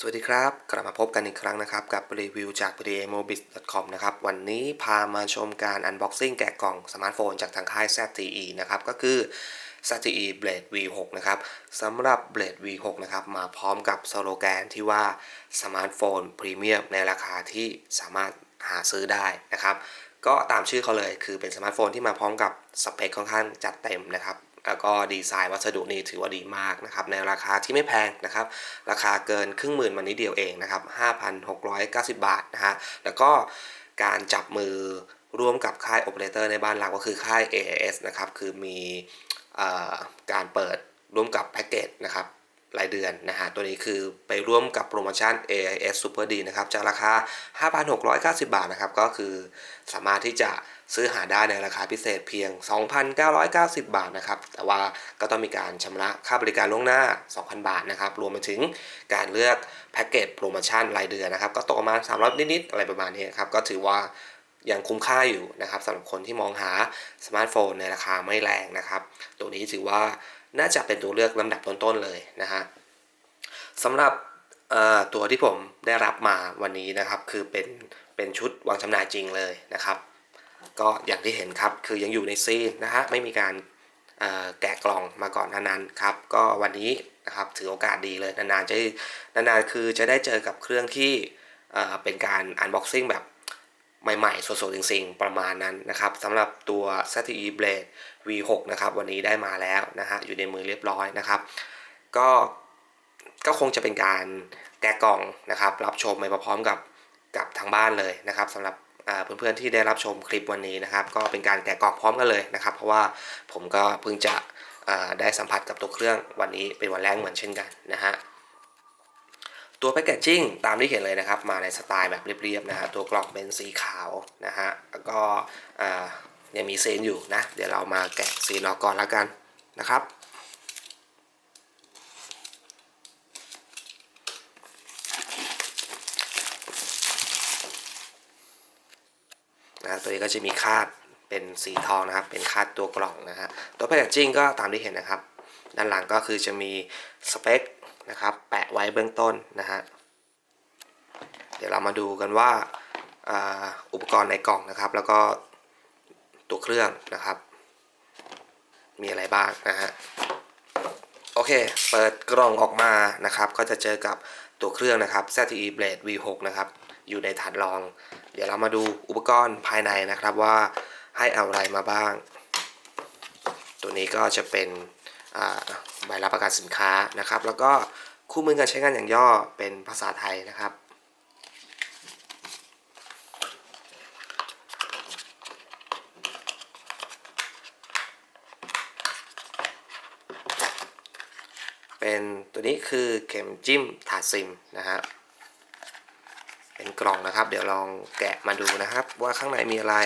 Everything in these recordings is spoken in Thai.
สวัสดีครับ กลับมาพบกันอีกครั้งนะครับ กับรีวิวจาก p d a m o b i z c o m นะครับ วันนี้พามาชมการ Unboxing แกะกล่องสมาร์ทโฟนจากทางค่าย ZTE นะครับ ก็คือ ZTE Blade V6 นะครับสำหรับ Blade V6 นะครับ มาพร้อมกับสโลแกนที่ว่าสมาร์ทโฟนพรีเมียมในราคาที่สามารถหาซื้อได้นะครับ ก็ตามชื่อเขาเลยคือเป็นสมาร์ทโฟนที่มาพร้อมกับสเปคค่อนข้างจัดเต็มนะครับ แล้วก็ดีไซน์วัสดุนี่ถือว่าดีมากนะครับในราคาที่ไม่แพงนะครับ ราคาเกินครึ่งหมื่นมันนิดเดียวเองนะครับ 5,690 บาทนะฮะแล้วก็การจับมือร่วมกับค่ายโอเปอเรเตอร์ในบ้านเราก็คือค่าย AIS นะครับ คือมีอการเปิดร่วมกับแพ็กเกจนะครับ รายเดือนนะฮะ ตัวนี้คือไปร่วมกับโปรโมชั่น AIS Super D นะครับ จากราคา 5,690 บาทนะครับ ก็คือสามารถที่จะซื้อหาได้ในราคาพิเศษเพียง 2,990 บาทนะครับ แต่ว่าก็ต้องมีการชำระค่าบริการล่วงหน้า 2,000 บาทนะครับ รวมไปถึงการเลือกแพ็กเกจโปรโมชั่นรายเดือนนะครับ ก็ตกประมาณ300นิดๆอะไรประมาณนี้ครับ ก็ถือว่ายังคุ้มค่าอยู่นะครับสำหรับคนที่มองหาสมาร์ทโฟนในราคาไม่แรงนะครับ ตัวนี้ถือว่า น่าจะเป็นตัวเลือกลำดับต้นๆเลยนะฮะสำหรับตัวที่ผมได้รับมาวันนี้นะครับคือเป็นเป็นชุดวางจำหน่ายจริงเลยนะครับ ก็อย่างที่เห็นครับคือยังอยู่ในซีนนะฮะไม่มีการแกะกล่องมาก่อนนานั้นครับ ก็วันนี้นะครับถือโอกาสดีเลยนานๆจะนานๆคือจะได้เจอกับเครื่องที่เอ่อเป็นการอันบ็อกซิ่งแบบ ใหม่ๆ สดๆจริงๆ ประมาณนั้นนะครับสำหรับตัว ZTE Blade V6 นะครับวันนี้ได้มาแล้วนะฮะอยู่ในมือเรียบร้อยนะครับ ก็ก็คงจะเป็นการแกะกล่องนะครับ รับชมไปพร้อมกับกับทางบ้านเลยนะครับสำหรับเพื่อนๆที่ได้รับชมคลิปวันนี้นะครับ ก็เป็นการแกะกล่องพร้อมกันเลยนะครับ เพราะว่าผมก็เพิ่งจะได้สัมผัสกับตัวเครื่องวันนี้เป็นวันแรกเหมือนเช่นกันนะฮะ ตัวแพคเกจจิ้งตามที่เห็นเลยนะครับ มาในสไตล์แบบเรียบๆนะฮะตัวกล่องเป็นสีขาวนะฮะแล้วก็ยังมีเซนอยู่นะ เดี๋ยวเรามาแกะซีนออกก่อนแล้วกันนะครับนะตัวนี้ก็จะมีคาดเป็นสีทองนะครับ เป็นคาดตัวกล่องนะฮะตัวแพคเกจจิ้งก็ตามที่เห็นนะครับ ด้านหลังก็คือจะมีสเปค นะครับ แปะไว้เบื้องต้นนะฮะ เดี๋ยวเรามาดูกันว่าอุปกรณ์ในกล่องนะครับ แล้วก็ตัวเครื่องนะครับ มีอะไรบ้างนะฮะ โอเค เปิดกล่องออกมานะครับ ก็จะเจอกับตัวเครื่องนะครับ ZTE Blade V6 นะครับ อยู่ในฐานรอง เดี๋ยวเรามาดูอุปกรณ์ภายในนะครับว่าให้เอาอะไรมาบ้าง ตัวนี้ก็จะเป็น ใบรับประกันสินค้านะครับ แล้วก็คู่มือการใช้งานอย่างย่อเป็นภาษาไทยนะครับ เป็นตัวนี้คือเข็มจิ้มถาดซิมนะฮะเป็นกล่องนะครับ เดี๋ยวลองแกะมาดูนะครับ ว่าข้างในมีอะไร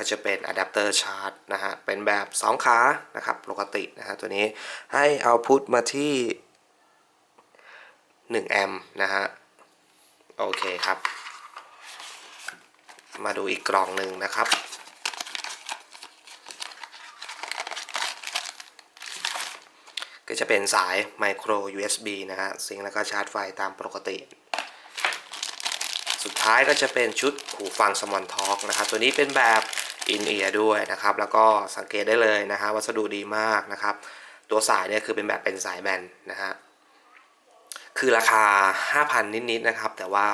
ก็จะเป็นอะแดปเตอร์ชาร์จนะฮะ เป็นแบบ 2 ขานะครับ ปกตินะฮะตัวนี้ให้เอาพุทมาที่1แอมป์นะฮะ โอเคครับ มาดูอีกกล่องหนึ่งนะครับก็จะเป็นสายไมโคร USB นะฮะซิงแล้วก็ชาร์จไฟตามปกติ สุดท้ายก็จะเป็นชุดหูฟังสมอนท็อกนะครับ ตัวนี้เป็นแบบ อินเอียร์ด้วยนะครับ แล้วก็สังเกตได้เลยนะฮะวัสดุดีมากนะครับ ตัวสายเนี่ยคือเป็นแบบเป็นสายแบนนะฮะคือราคา 5,000 นิดๆนะครับ แต่ว่า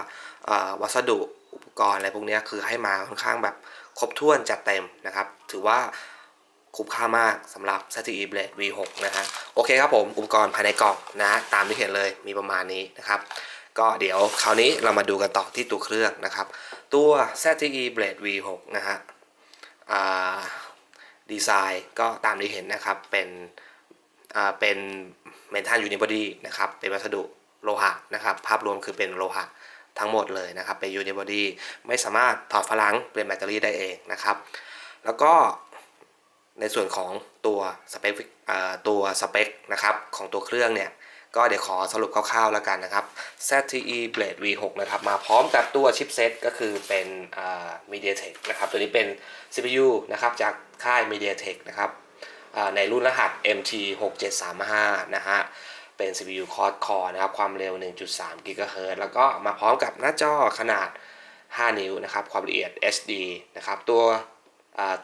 วัสดุอุปกรณ์อะไรพวกนี้คือให้มาค่อนข้างแบบครบถ้วนจัดเต็มนะครับ ถือว่าคุ้มค่ามากสำหรับ ZTE Blade V6 นะฮะโอเคครับผมอุปกรณ์ภายในกล่องนะฮะตามที่เห็นเลยมีประมาณนี้นะครับ ก็เดี๋ยวคราวนี้เรามาดูกันต่อที่ตัวเครื่องนะครับ ตัว ZTE Blade V6 นะฮะ ดีไซน์ก็ตามที่เห็นนะครับ เป็นเป็นเมทัลยูนิบอดี้นะครับ เป็นวัสดุโลหะนะครับ ภาพรวมคือเป็นโลหะทั้งหมดเลยนะครับ เป็นยูนิบอดี้ไม่สามารถถอดฝลังเปลี่ยนแบตเตอรี่ได้เองนะครับ แล้วก็ในส่วนของตัวสเปคตัวสเปคนะครับของตัวเครื่องเนี่ย ก็เดี๋ยวขอสรุปคร่าวๆแล้วกันนะครับ ZTE Blade V6 นะครับ มาพร้อมกับตัวชิปเซตก็คือเป็นอ่า MediaTek นะครับ ตัวนี้เป็น CPU นะครับ จากค่าย MediaTek นะครับในรุ่นรหัส MT6735 นะฮะ เป็น CPU Quad Core นะครับ ความเร็ว 1.3 GHz แล้วก็มาพร้อมกับหน้าจอขนาด 5 นิ้วนะครับ ความละเอียด HD นะครับ ตัว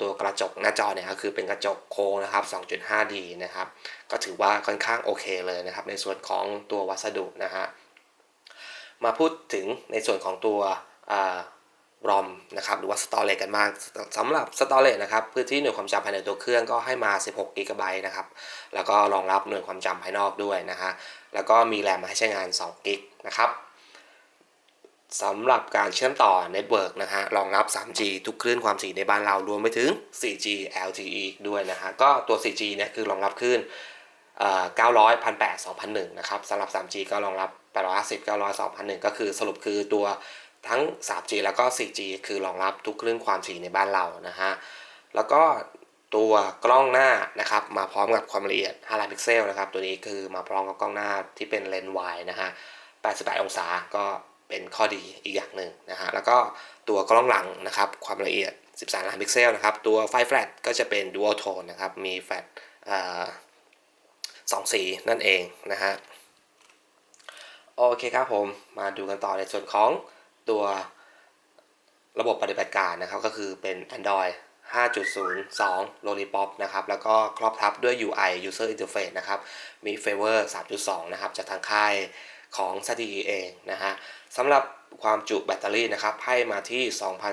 ตัวกระจกหน้าจอเนี่ยก็คือเป็นกระจกโค้งนะครับ 2.5D นะครับ ก็ถือว่าค่อนข้างโอเคเลยนะครับ ในส่วนของตัววัสดุนะฮะ มาพูดถึงในส่วนของตัวรอมนะครับหรือว่า storage กันบ้างสำหรับ storage นะครับพื้นที่หน่วยความจำภายในตัวเครื่องก็ให้มา 16 g b นะครับ แล้วก็รองรับหน่วยความจำภายนอกด้วยนะฮะแล้วก็มีแรมมาให้ใช้งาน2 g b นะครับ สำหรับการเชื่อมต่อเน็ตเวิร์กนะฮะรองรับ 3G ทุกคลื่นความถี่ในบ้านเรารวมไปถึง 4G LTE ด้วยนะฮะก็ตัว 4G เนี่ยคือรองรับคลื่น900 1,800 2,001นะครับสำหรับ 3G ก็รองรับ850 900 2,001ก็คือสรุปคือตัวทั้ง 3G แล้วก็ 4G คือรองรับทุกคลื่นความถี่ในบ้านเรานะฮะแล้วก็ตัวกล้องหน้านะครับมาพร้อมกับความละเอียด5ล้านพิกเซลนะครับตัวนี้คือมาพร้อมกับกล้องหน้าที่เป็นเลนส์วายนะฮะ88 องศาก็ เป็นข้อดีอีกอย่างหนึ่งนะฮะแล้วก็ตัวกล้องหลังนะครับความละเอียด 13 ล้านพิกเซลนะครับตัวไฟแฟลชก็จะเป็น dual tone นะครับมีแฟลชสองสีนั่นเองนะฮะโอเคครับผมมาดูกันต่อในส่วนของตัวระบบปฏิบัติการนะครับก็คือเป็น Android 5.02 Lollipop นะครับ แล้วก็ครอบทับด้วย UI User Interface นะครับ มี Favor 3.2 นะครับ จากทางค่าย ของ ZTE เองนะฮะสำหรับความจุแบตเตอรี่นะครับให้มาที่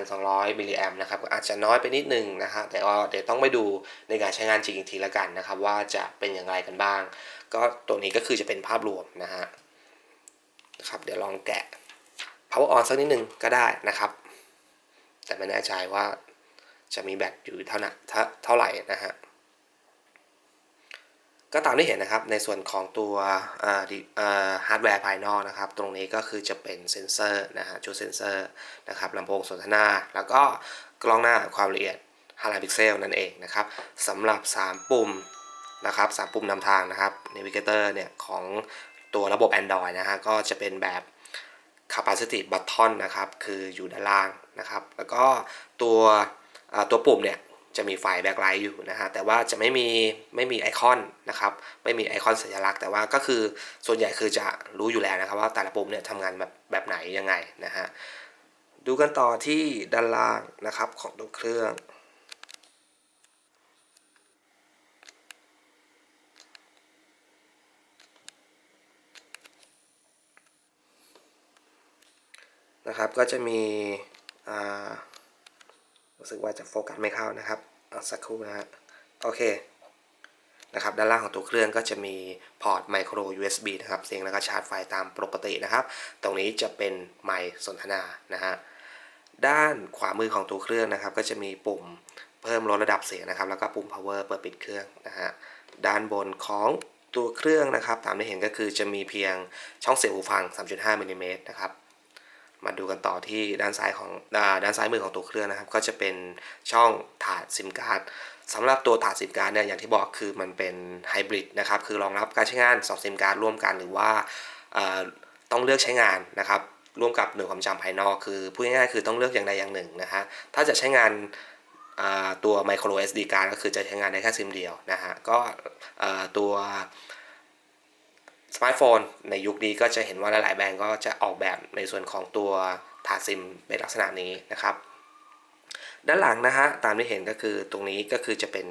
2,200 มิลลิแอมนะครับอาจจะน้อยไปนิดนึงนะฮะแต่ก็เดี๋ยวต้องไปดูในการใช้งานจริงอีกทีละกันนะครับ ว่าจะเป็นอย่างไรกันบ้าง ก็ตัวนี้ก็คือจะเป็นภาพรวมนะฮะนะครับเดี๋ยวลองแกะ power on สักนิดนึงก็ได้นะครับ แต่ไม่แน่ใจว่าจะมีแบตอยู่เท่าไหร่นะฮะ ก็ตามที่เห็นนะครับในส่วนของตัวฮาร์ดแวร์ภายนอกนะครับ ตรงนี้ก็คือจะเป็นเซนเซอร์นะฮะชุดเซนเซอร์นะครับลำโพงสนทนา แล้วก็กล้องหน้าความละเอียด5ล้านพิกเซลนั่นเองนะครับสำหรับ 3 ปุ่มนะครับ3ปุ่มนำทางนะครับ Navigator เนี่ยของตัวระบบ Android นะฮะก็จะเป็นแบบ capacitive button นะครับ คืออยู่ด้านล่างนะครับ แล้วก็ตัวตัวปุ่มเนี่ย จะมีไฟแบ็คไลท์อยู่นะฮะแต่ว่าจะไม่มีไม่มีไอคอนนะครับไม่มีไอคอนสัญลักษณ์แต่ว่าก็คือส่วนใหญ่คือจะรู้อยู่แล้วนะครับว่าแต่ละปุ่มเนี่ยทำงานแบบแบบไหนยังไงนะฮะดูกันต่อที่ด้านล่างนะครับของตัวเครื่องนะครับก็จะมีรู้สึกว่าจะโฟกัสไม่เข้านะครับ สักครู่นะฮะโอเคนะครับด้านล่างของตัวเครื่องก็จะมีพอร์ตไมโคร USB นะครับเสียงแล้วก็ชาร์จไฟตามปกตินะครับ ตรงนี้จะเป็นไมค์สนทนานะฮะด้านขวามือของตัวเครื่องนะครับ ก็จะมีปุ่มเพิ่มลดระดับเสียงนะครับ แล้วก็ปุ่ม power เปิดปิดเครื่องนะฮะด้านบนของตัวเครื่องนะครับ ตามที่เห็นก็คือจะมีเพียงช่องเสียบหูฟัง 3.5มิลลิเมตรนะครับ มาดูกันต่อที่ด้านซ้ายของด้านซ้ายมือของตัวเครื่องนะครับ ก็จะเป็นช่องถาดซิมการ์ดสำหรับตัวถาดซิมการ์ดเนี่ยอย่างที่บอกคือมันเป็นไฮบริดนะครับคือรองรับการใช้งาน2ซิมการ์ดร่วมกันหรือว่าต้องเลือกใช้งานนะครับร่วมกับหน่วยความจำภายนอกคือพูดง่ายๆคือต้องเลือกอย่างใดอย่างหนึ่งนะฮะถ้าจะใช้งานตัว micro SD card ก็คือจะใช้งานได้แค่ซิมเดียวนะฮะก็ตัว สมาร์ทโฟนในยุคนี้ก็จะเห็นว่าหลาย ๆ แบรนด์ก็จะออกแบบในส่วนของตัวถาซิมเป็นลักษณะนี้นะครับ ด้านหลังนะฮะตามที่เห็นก็คือตรงนี้ก็คือจะเป็น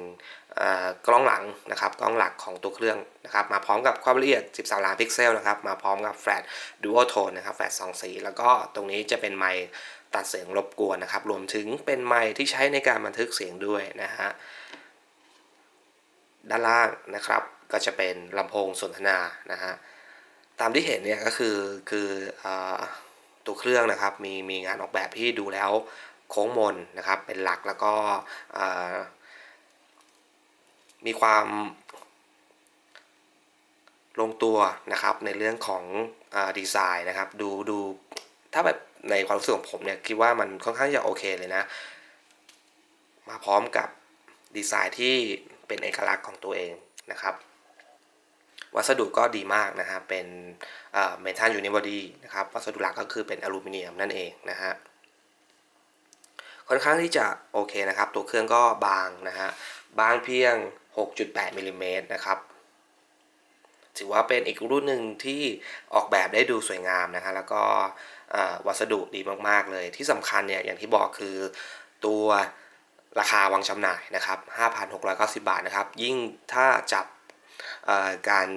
กล้องหลังนะครับกล้องหลักของตัวเครื่องนะครับมาพร้อมกับความละเอียด 13 ล้านพิกเซลนะครับมาพร้อมกับแฟลชดูอัลโทนนะครับแฟลช2สีแล้วก็ตรงนี้จะเป็นไมค์ตัดเสียงรบกวนนะครับรวมถึงเป็นไมค์ที่ใช้ในการบันทึกเสียงด้วยนะฮะด้านล่างนะครับ ก็จะเป็นลำโพงสนทนานะฮะตามที่เห็นเนี่ยก็คือคืออตัวเครื่องนะครับมีมีงานออกแบบที่ดูแล้วโค้งมนนะครับเป็นหลักแล้วก็มีความลงตัวนะครับในเรื่องของอดีไซน์นะครับดูดูถ้าแบบในความรู้สึกของผมเนี่ยคิดว่ามันค่อนข้างจะโอเคเลยนะ มาพร้อมกับดีไซน์ที่เป็นเอกลักษณ์ของตัวเองนะครับ วัสดุก็ดีมากนะฮะเป็นเมทัลยูนิบอดีนะครับวัสดุหลักก็คือเป็นอลูมิเนียมนั่นเองนะฮะค่อนข้างที่จะโอเคนะครับ ตัวเครื่องก็บางนะฮะบางเพียง 6.8มิลิเมตรนะครับถือว่าเป็นอีกรุ่นหนึ่งที่ออกแบบได้ดูสวยงามนะฮะแล้วก็วัสดุดีมากๆเลย ที่สำคัญเนี่ยอย่างที่บอกคือตัวราคาวางจำหน่ายนะครับ 5,690 บาทนะครับ ยิ่งถ้าจับ การ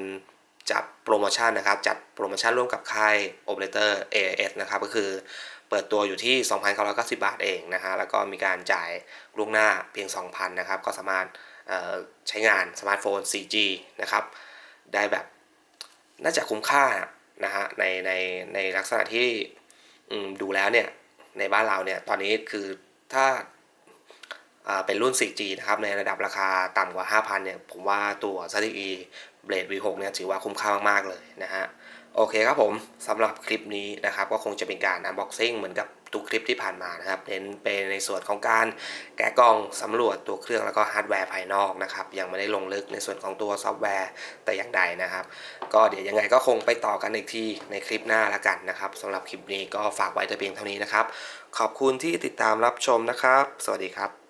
จับโปรโมชั่นนะครับ จัดโปรโมชั่นร่วมกับค่าย Operator AIS นะครับ ก็คือเปิดตัวอยู่ที่ 2,990 บาทเองนะฮะ แล้วก็มีการจ่ายล่วงหน้าเพียง 2,000 นะครับ ก็สามารถใช้งานสมาร์ทโฟน 4G นะครับ ได้แบบน่าจะคุ้มค่านะฮะ ในในในลักษณะที่ดูแล้วเนี่ย ในบ้านเราเนี่ย ตอนนี้คือถ้า เป็นรุ่น 4G นะครับ ในระดับราคาต่ำกว่า 5,000 เนี่ย ผมว่าตัว ZTE Blade V6 เนี่ยถือว่าคุ้มค่ามากๆเลยนะฮะ โอเคครับผมสำหรับคลิปนี้นะครับ ก็คงจะเป็นการ unboxing เหมือนกับทุกคลิปที่ผ่านมานะครับเน้นเป็นในส่วนของการแกะกล่องสำรวจตัวเครื่องแล้วก็ฮาร์ดแวร์ภายนอกนะครับ ยังไม่ได้ลงลึกในส่วนของตัวซอฟต์แวร์แต่อย่างใดนะครับ ก็เดี๋ยวยังไงก็คงไปต่อกันอีกทีในคลิปหน้าละกันนะครับสำหรับคลิปนี้ก็ฝากไว้แต่เพียงเท่านี้นะครับ ขอบคุณที่ติดตามรับชมนะครับ สวัสดีครับ